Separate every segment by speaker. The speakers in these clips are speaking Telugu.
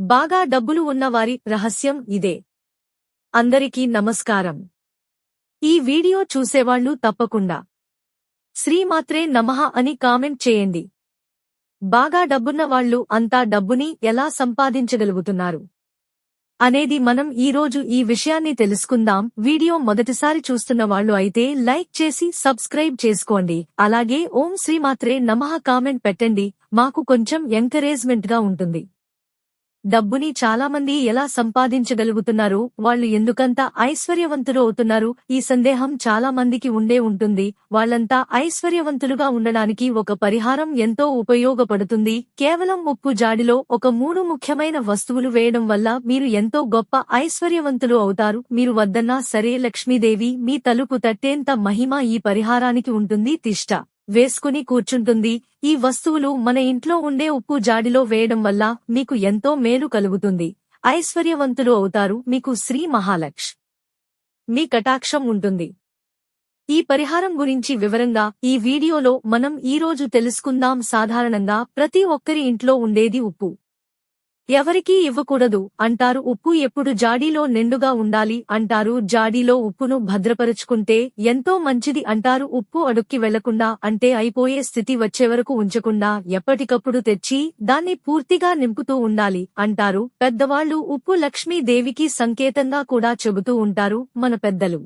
Speaker 1: బాగా డబ్బులు ఉన్నవారి రహస్యం ఇదే. అందరికీ నమస్కారం. ఈ వీడియో చూసేవాళ్ళు తప్పకుండా. శ్రీమాత్రే నమః అని కామెంట్ చేయండి. బాగా డబ్బున్నవాళ్ళు అంతా డబ్బుని ఎలా సంపాదించగలుగుతున్నారు? అనేది మనం ఈరోజు ఈ విషయాన్ని తెలుసుకుందాం. వీడియో మొదటిసారి చూస్తున్న వాళ్ళు అయితే లైక్ చేసి సబ్స్క్రైబ్ చేసుకోండి. అలాగే ఓం శ్రీమాత్రే నమః కామెంట్ పెట్టండి. మాకు కొంచెం ఎంకరేజ్మెంట్గా ఉంటుంది. డబ్బుని చాలామంది ఎలా సంపాదించగలుగుతున్నారు వాళ్ళు ఎందుకంత ఐశ్వర్యవంతులు అవుతున్నారు ఈ సందేహం చాలా మందికి ఉండే ఉంటుంది. వాళ్ళంతా ఐశ్వర్యవంతులుగా ఉండడానికి ఒక పరిహారం ఎంతో ఉపయోగపడుతుంది. కేవలం ఉప్పు జాడిలో ఒక మూడు ముఖ్యమైన వస్తువులు వేయడం వల్ల మీరు ఎంతో గొప్ప ఐశ్వర్యవంతులు అవుతారు. మీరు వద్దన్నా సరే లక్ష్మీదేవి మీ తలుపు తట్టేంత మహిమ ఈ పరిహారానికి ఉంటుంది. తిష్ట. వేసుకుని కూర్చుంటుంది. ఈ వస్తువులు మన ఇంట్లో ఉండే ఉప్పు జాడిలో వేయడం వల్ల మీకు ఎంతో మేలు కలుగుతుంది. ఐశ్వర్యవంతులు అవుతారు. మీకు శ్రీ మహాలక్ష్ మీ కటాక్షం ఉంటుంది. ఈ పరిహారం గురించి వివరంగా ఈ వీడియోలో మనం ఈరోజు తెలుసుకుందాం. సాధారణంగా ప్రతి ఒక్కరి ఇంట్లో ఉండేది ఉప్పు. ఎవరికీ ఇవ్వకూడదు అంటారు ఉప్పు ఎప్పుడు జాడీలో నిండుగా ఉండాలి అంటారు జాడీలో ఉప్పును భద్రపరుచుకుంటే ఎంతో మంచిది అంటారు ఉప్పు అడుక్కి వెళ్ళకుండా అంటే అయిపోయే స్థితి వచ్చేవరకు ఉంచకుండా ఎప్పటికప్పుడు తెచ్చి దాన్ని పూర్తిగా నింపుతూ ఉండాలి అంటారు పెద్దవాళ్ళు ఉప్పు లక్ష్మీదేవికి సంకేతంగా కూడా చెబుతూ ఉంటారు మన పెద్దలు.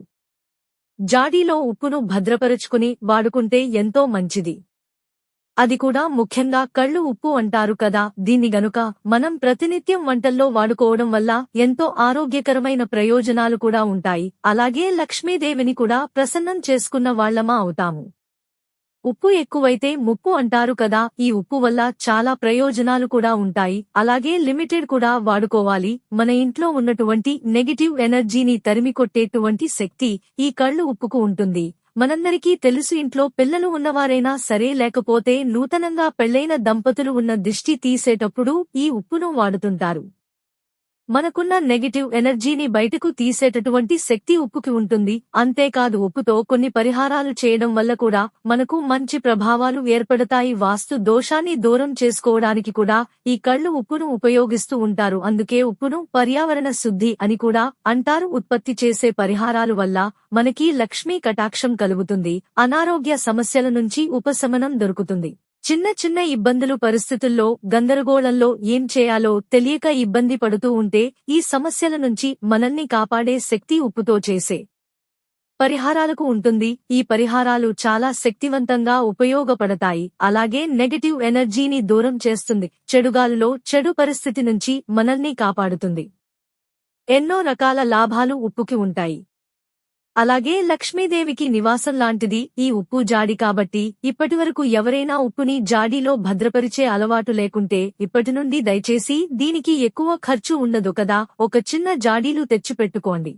Speaker 1: జాడీలో ఉప్పును భద్రపరుచుకుని వాడుకుంటే ఎంతో మంచిది. అది కూడా ముఖ్యంగా కళ్ళు ఉప్పు అంటారు కదా. దీన్ని గనుక మనం ప్రతినిత్యం వంటల్లో వాడుకోవడం వల్ల ఎంతో ఆరోగ్యకరమైన ప్రయోజనాలు కూడా ఉంటాయి. అలాగే లక్ష్మీదేవిని కూడా ప్రసన్నం చేసుకున్న వాళ్ళమా అవుతాము. ఉప్పు ఎక్కువైతే ముప్పు అంటారు కదా. ఈ ఉప్పు వల్ల చాలా ప్రయోజనాలు కూడా ఉంటాయి. అలాగే లిమిటెడ్ కూడా వాడుకోవాలి. మన ఇంట్లో ఉన్నటువంటి నెగిటివ్ ఎనర్జీని తరిమికొట్టేటువంటి శక్తి ఈ కళ్ళు ఉప్పుకు ఉంటుంది. మనందరికీ తెలుసు ఇంట్లో పిల్లలు ఉన్నవారైనా సరే లేకపోతే నూతనంగా పెళ్ళైన దంపతులు ఉన్న దిష్టి తీసేటప్పుడు ఈ ఉప్పును వాడుతుంటారు. మనకున్న నెగిటివ్ ఎనర్జీని బయటకు తీసేటటువంటి శక్తి ఉప్పుకి ఉంటుంది. అంతేకాదు ఉప్పుతో కొన్ని పరిహారాలు చేయడం వల్ల కూడా మనకు మంచి ప్రభావాలు ఏర్పడతాయి. వాస్తు దోషాన్ని దూరం చేసుకోవడానికి కూడా ఈ కళ్ళు ఉప్పును ఉపయోగిస్తూ ఉంటారు. అందుకే ఉప్పును పర్యావరణ శుద్ధి అని కూడా అంటారు. ఉత్పత్తి చేసే పరిహారాలు వల్ల మనకి లక్ష్మీ కటాక్షం కలుగుతుంది. అనారోగ్య సమస్యల నుంచి ఉపశమనం దొరుకుతుంది. చిన్న చిన్న ఇబ్బందులు పరిస్థితుల్లో గందరగోళంలో ఏం చేయాలో తెలియక ఇబ్బంది పడుతూ ఉంటే ఈ సమస్యల నుంచి మనల్ని కాపాడే శక్తి ఉప్పుతో చేసే పరిహారాలకు ఉంటుంది. ఈ పరిహారాలు చాలా శక్తివంతంగా ఉపయోగపడతాయి. అలాగే నెగటివ్ ఎనర్జీని దూరం చేస్తుంది. చెడుగాలులో చెడు పరిస్థితి నుంచి మనల్ని కాపాడుతుంది. ఎన్నో రకాల లాభాలు ఉప్పుకి ఉంటాయి. అలాగే లక్ష్మీదేవికి నివాసం లాంటిది ఈ ఉప్పు జాడి కాబట్టి ఇప్పటివరకు ఎవరైనా ఉప్పుని జాడీలో భద్రపరిచే అలవాటు లేకుంటే ఇప్పటి నుండి దయచేసి దీనికి ఎక్కువ ఖర్చు ఉండదు కదా. ఒక చిన్న జాడీలు తెచ్చిపెట్టుకోండి.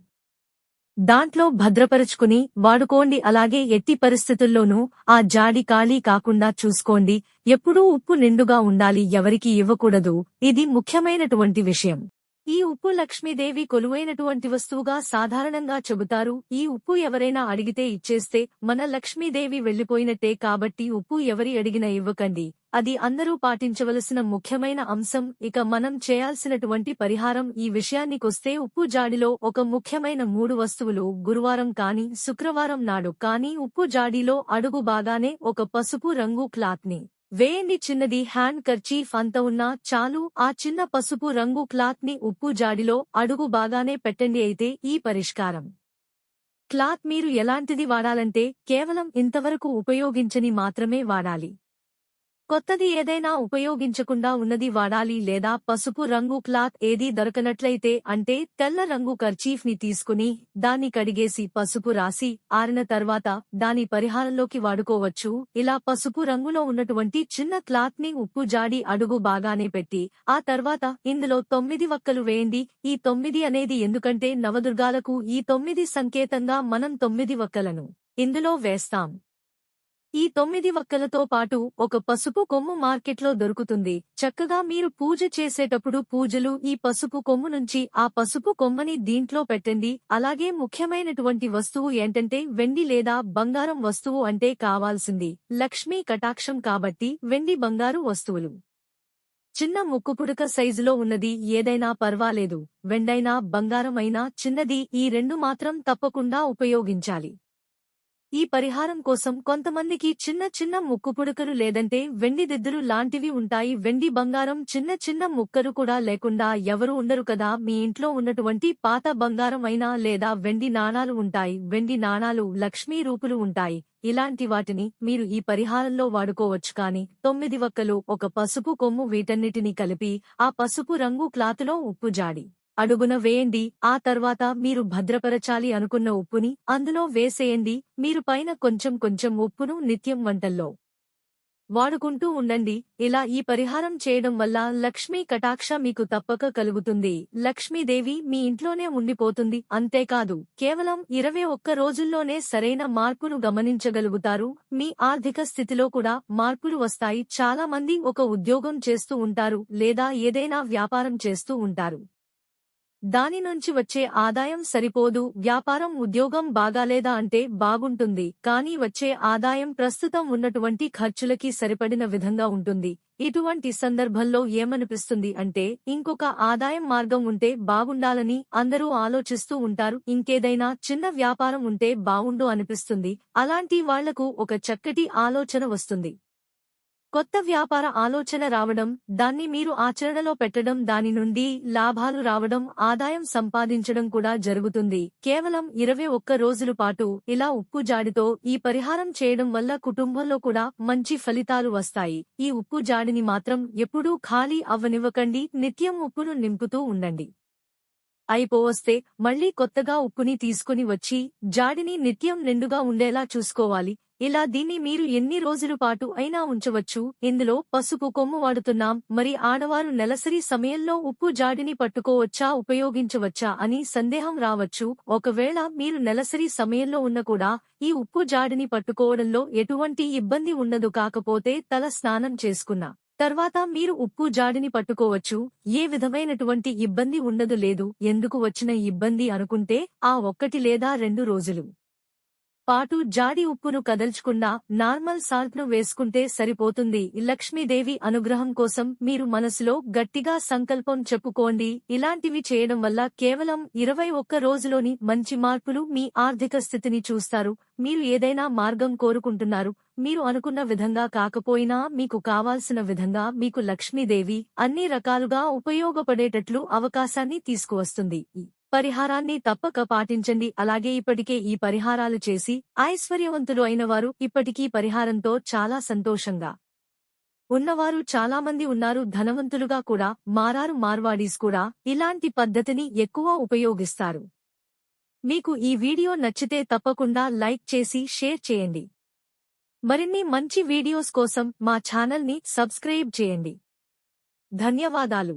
Speaker 1: దాంట్లో భద్రపరుచుకుని వాడుకోండి. అలాగే ఎట్టి పరిస్థితుల్లోనూ ఆ జాడి ఖాళీ కాకుండా చూసుకోండి. ఎప్పుడూ ఉప్పు నిండుగా ఉండాలి. ఎవరికీ ఇవ్వకూడదు. ఇది ముఖ్యమైనటువంటి విషయం. ఈ ఉప్పు లక్ష్మీదేవి కొలువైనటువంటి వస్తువుగా సాధారణంగా చెబుతారు. ఈ ఉప్పు ఎవరైనా అడిగితే ఇచ్చేస్తే మన లక్ష్మీదేవి వెళ్ళిపోయినట్టే కాబట్టి ఉప్పు ఎవరి అడిగినా ఇవ్వకండి. అది అందరూ పాటించవలసిన ముఖ్యమైన అంశం. ఇక మనం చేయాల్సినటువంటి పరిహారం ఈ విషయానికొస్తే ఉప్పు జాడిలో ఒక ముఖ్యమైన మూడు వస్తువులు గురువారం కాని శుక్రవారం నాడు కాని ఉప్పు జాడీలో అడుగు బాగానే ఒక పసుపు రంగు క్లాత్ని వేయండి చిన్నది హ్యాండ్ కర్చీఫ్ అంత ఉన్నా చాలు. ఆ చిన్న పసుపు రంగు క్లాత్ని ఉప్పు జాడిలో అడుగు బాగానే పెట్టండి అయితే ఈ పరిష్కారం. క్లాత్ మీరు ఎలాంటిది వాడాలంటే కేవలం ఇంతవరకు ఉపయోగించని మాత్రమే వాడాలి. కొత్తది ఏదైనా ఉపయోగించకుండా ఉన్నది వాడాలి లేదా పసుపు రంగు క్లాత్ ఏదీ దొరకనట్లయితే అంటే తెల్ల రంగు కర్చీఫ్ని తీసుకుని దాన్ని కడిగేసి పసుపు రాసి ఆరిన తర్వాత దాని పరిహారంలోకి వాడుకోవచ్చు. ఇలా పసుపు రంగులో ఉన్నటువంటి చిన్న క్లాత్ని ఉప్పు జాడి అడుగు బాగానే పెట్టి ఆ తర్వాత ఇందులో తొమ్మిది వక్కలు వేయండి. ఈ తొమ్మిది అనేది ఎందుకంటే నవదుర్గాలకు ఈ తొమ్మిది సంకేతంగా మనం తొమ్మిది వక్కలను ఇందులో వేస్తాం. ఈ తొమ్మిది వక్కలతో పాటు ఒక పసుపు కొమ్ము మార్కెట్లో దొరుకుతుంది. చక్కగా మీరు పూజ చేసేటప్పుడు పూజలు ఈ పసుపు కొమ్ము నుంచి ఆ పసుపు కొమ్మని దీంట్లో పెట్టండి. అలాగే ముఖ్యమైనటువంటి వస్తువు ఏంటంటే వెండి లేదా బంగారం వస్తువు అంటే కావాల్సింది. లక్ష్మీ కటాక్షం కాబట్టి వెండి బంగారు వస్తువులు. చిన్న ముక్కుపుడక సైజులో ఉన్నది ఏదైనా పర్వాలేదు. వెండైనా బంగారం అయినా చిన్నది ఈ రెండు మాత్రం తప్పకుండా ఉపయోగించాలి. ఈ పరిహారం కోసం కొంతమందికి చిన్న చిన్న ముక్కుపుడకలు లేదంటే వెండి దిద్దులు లాంటివి ఉంటాయి. వెండి బంగారం చిన్న చిన్న ముక్కలు కూడా లేకుండా ఎవరు ఉండరు కదా. మీ ఇంట్లో ఉన్నటువంటి పాత బంగారం అయినా లేదా వెండి నాణాలు ఉంటాయి. వెండి నాణాలు లక్ష్మీ రూపులు ఉంటాయి. ఇలాంటి వాటిని మీరు ఈ పరిహారంలో వాడుకోవచ్చు కాని తొమ్మిది వక్కలు ఒక పసుపు కొమ్ము వీటన్నిటినీ కలిపి ఆ పసుపు రంగు క్లాతులో ఉప్పు జాడి. అడుగున వేయండి ఆ తర్వాత మీరు భద్రపరచాలి అనుకున్న ఉప్పుని అందులో వేసేయండి మీరు పైన కొంచెం కొంచెం ఉప్పును నిత్యం వంటల్లో వాడుకుంటూ ఉండండి. ఇలా ఈ పరిహారం చేయడం వల్ల లక్ష్మీ కటాక్ష మీకు తప్పక కలుగుతుంది. లక్ష్మీదేవి మీ ఇంట్లోనే ఉండిపోతుంది. అంతేకాదు కేవలం ఇరవై ఒక్క రోజుల్లోనే సరైన మార్పును గమనించగలుగుతారు. మీ ఆర్థిక స్థితిలో కూడా మార్పులు వస్తాయి. చాలా మంది ఒక ఉద్యోగం చేస్తూ ఉంటారు లేదా ఏదైనా వ్యాపారం చేస్తూ ఉంటారు. దాని నుంచి వచ్చే ఆదాయం సరిపోదు వ్యాపారం ఉద్యోగం బాగాలేదా అంటే బాగుంటుంది కానీ వచ్చే ఆదాయం ప్రస్తుతం ఉన్నటువంటి ఖర్చులకి సరిపడిన విధంగా ఉంటుంది. ఇటువంటి సందర్భంలో ఏమనిపిస్తుంది అంటే ఇంకొక ఆదాయం మార్గం ఉంటే బాగుండాలని అందరూ ఆలోచిస్తూ ఉంటారు ఇంకేదైనా చిన్న వ్యాపారం ఉంటే బావుండు అనిపిస్తుంది. అలాంటి వాళ్ళకు ఒక చక్కటి ఆలోచన వస్తుంది. కొత్త వ్యాపార ఆలోచన రావడం దాన్ని మీరు ఆచరణలో పెట్టడం దాని నుండి లాభాలు రావడం ఆదాయం సంపాదించడం కూడా జరుగుతుంది. కేవలం ఇరవై ఒక్క రోజుల పాటు ఇలా ఉప్పు జాడితో ఈ పరిహారం చేయడం వల్ల కుటుంబంలో కూడా మంచి ఫలితాలు వస్తాయి. ఈ ఉప్పు జాడిని మాత్రం ఎప్పుడూ ఖాళీ అవ్వనివ్వకండి. నిత్యం ఉప్పును నింపుతూ ఉండండి. అయిపోవస్తే మళ్ళీ కొత్తగా ఉప్పుని తీసుకుని వచ్చి జాడిని నిత్యం నిండుగా ఉండేలా చూసుకోవాలి. ఇలా దీన్ని మీరు ఎన్ని రోజుల పాటు అయినా ఉంచవచ్చు. ఇందులో పసుపు కొమ్ము వాడుతున్నాం. మరి ఆడవారు నెలసరి సమయంలో ఉప్పు జాడిని పట్టుకోవచ్చా? ఉపయోగించవచ్చా? అని సందేహం రావచ్చు. ఒకవేళ మీరు నెలసరి సమయంలో ఉన్న కూడా ఈ ఉప్పు జాడిని పట్టుకోవడంలో ఎటువంటి ఇబ్బంది ఉండదు కాకపోతే తల స్నానం చేసుకున్నా. తర్వాత మీరు ఉప్పు జాడిని పట్టుకోవచ్చు. ఏ విధమైనటువంటి ఇబ్బంది ఉండదు లేదు. ఎందుకు వచ్చిన ఇబ్బంది అనుకుంటే ఆ ఒక్కటి లేదా రెండు రోజులు. పాటు జాడి ఉప్పును కదల్చుకున్నా నార్మల్ సాల్ట్ను వేసుకుంటే సరిపోతుంది. లక్ష్మీదేవి అనుగ్రహం కోసం మీరు మనసులో గట్టిగా సంకల్పం చెప్పుకోండి. ఇలాంటివి చేయడం వల్ల కేవలం ఇరవై ఒక్క రోజులోని మంచి మార్పులు మీ ఆర్థిక స్థితిని చూస్తారు. మీరు ఏదైనా మార్గం కోరుకుంటున్నారు. మీరు అనుకున్న విధంగా కాకపోయినా మీకు కావాల్సిన విధంగా మీకు లక్ష్మీదేవి అన్ని రకాలుగా ఉపయోగపడేటట్లు అవకాశాన్ని తీసుకువస్తుంది. పరిహారాన్ని తప్పక పాటించండి. అలాగే ఇప్పటికే ఈ పరిహారాలు చేసి ఐశ్వర్యవంతులు అయినవారు ఇప్పటికీ పరిహారంతో చాలా సంతోషంగా ఉన్నవారు చాలామంది ఉన్నారు. ధనవంతులుగా కూడా మారారు మార్వాడీస్ కూడా ఇలాంటి పద్ధతిని ఎక్కువ ఉపయోగిస్తారు. మీకు ఈ వీడియో నచ్చితే తప్పకుండా లైక్ చేసి షేర్ చేయండి. మరిన్ని మంచి వీడియోస్ కోసం మా ఛానల్ని సబ్స్క్రైబ్ చేయండి. ధన్యవాదాలు.